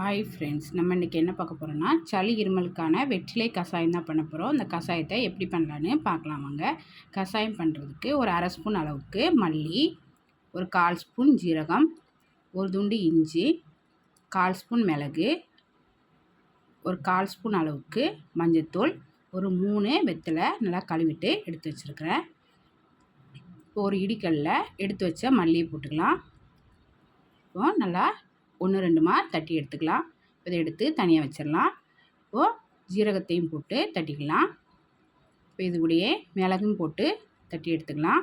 Hi friends நம்ம இன்றைக்கி என்ன பார்க்க போகிறோன்னா சளி இருமலுக்கான வெற்றிலை கஷாயம் தான் பண்ண போகிறோம் இந்த கஷாயத்தை எப்படி பண்ணலான்னு பார்க்கலாம் வாங்க. கஷாயம் பண்ணுறதுக்கு ஒரு அரை ஸ்பூன் அளவுக்கு மல்லி ஒரு கால் ஸ்பூன் ஜீரகம் ஒரு துண்டு இஞ்சி கால் ஸ்பூன் மிளகு ஒரு கால் ஸ்பூன் அளவுக்கு மஞ்சத்தூள் ஒரு மூணு வெத்தலை நல்லா கழுவிட்டு எடுத்து வச்சுருக்கிறேன். இப்போ ஒரு இடிக்கல்ல எடுத்து வச்ச மல்லியை போட்டுக்கலாம். இப்போ நல்லா ஒன்று ரெண்டுமா தட்டி எடுத்துக்கலாம். இதை எடுத்து தனியாக வச்சிடலாம். இப்போது ஜீரகத்தையும் போட்டு தட்டிக்கலாம். இப்போ இது கூடயே மிளகும் போட்டு தட்டி எடுத்துக்கலாம்.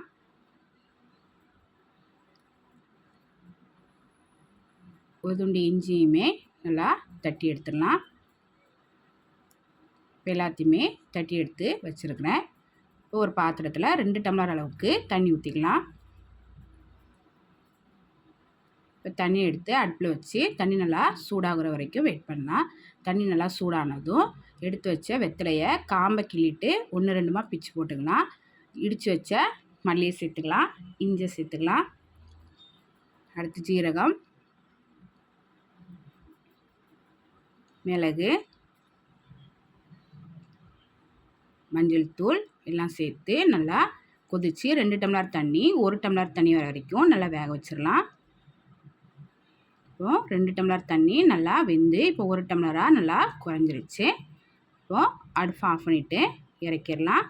ஒரு துண்டு இஞ்சியுமே நல்லா தட்டி எடுத்துடலாம். இப்போ எல்லாத்தையுமே தட்டி எடுத்து வச்சுருக்கிறேன். இப்போ ஒரு பாத்திரத்தில் ரெண்டு டம்ளர் அளவுக்கு தண்ணி ஊற்றிக்கலாம் இப்போ தண்ணி எடுத்து அடுப்பில் வச்சு தண்ணி நல்லா சூடாகிற வரைக்கும் வெயிட் பண்ணலாம். தண்ணி நல்லா சூடானதும் எடுத்து வச்ச வெத்தலையை காம்பை கிள்ளிட்டு ஒன்று ரெண்டுமா பிச்சு போட்டுக்கலாம். இடித்து வச்ச மல்லியை சேர்த்துக்கலாம். இஞ்சி சேர்த்துக்கலாம். அடுத்து ஜீரகம் மிளகு மஞ்சள் தூள் எல்லாம் சேர்த்து நல்லா கொதித்து ரெண்டு டம்ளர் தண்ணி ஒரு டம்ளர் தண்ணி வர வரைக்கும் நல்லா வேக வச்சிடலாம் இப்போது ரெண்டு டம்ளர் தண்ணி நல்லா வெந்து இப்போ ஒரு டம்ளராக நல்லா குறைஞ்சிருச்சு. இப்போது அடுப்பு ஆஃப் பண்ணிவிட்டு இறக்கிடலாம்.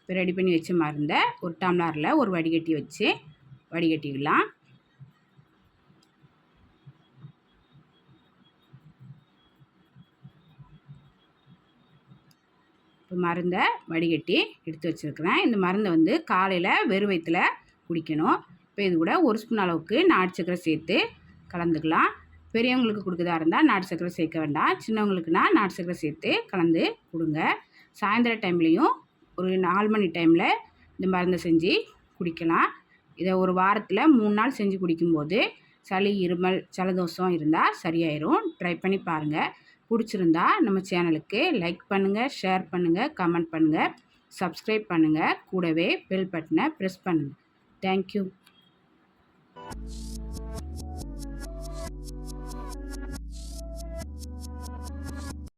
இப்போ ரெடி பண்ணி வச்ச மருந்தை ஒரு டம்ளரில் ஒரு வடிகட்டி வச்சு வடிகட்டிக்கலாம் இப்போ மருந்தை வடிகட்டி எடுத்து வச்சுருக்கிறேன். இந்த மருந்தை வந்து காலையில் வெறும் வயிற்றில் குடிக்கணும். இப்போ இது கூட ஒரு ஸ்பூன் அளவுக்கு நாட்டு சக்கரை சேர்த்து கலந்துக்கலாம். பெரியவங்களுக்கு கொடுக்குறதா இருந்தால் நாட்டு சக்கரை சேர்க்க வேண்டாம். சின்னவங்களுக்குனா நாட்டு சக்கரை சேர்த்து கலந்து கொடுங்க. சாயந்தர டைம்லேயும் ஒரு நாலு மணி டைமில் இந்த மருந்தை செஞ்சு குடிக்கலாம். இதை ஒரு வாரத்தில் மூணு நாள் செஞ்சு குடிக்கும்போது சளி இருமல் ஜலதோஷம் இருந்தால் சரியாயிரும். ட்ரை பண்ணி பாருங்கள் பிடிச்சிருந்தா நம்ம சேனலுக்கு லைக் பண்ணுங்கள் ஷேர் பண்ணுங்கள் கமெண்ட் பண்ணுங்கள் சப்ஸ்கிரைப் பண்ணுங்கள் கூடவே பெல் பட்டனை ப்ரெஸ் பண்ணுங்கள் தேங்க்யூ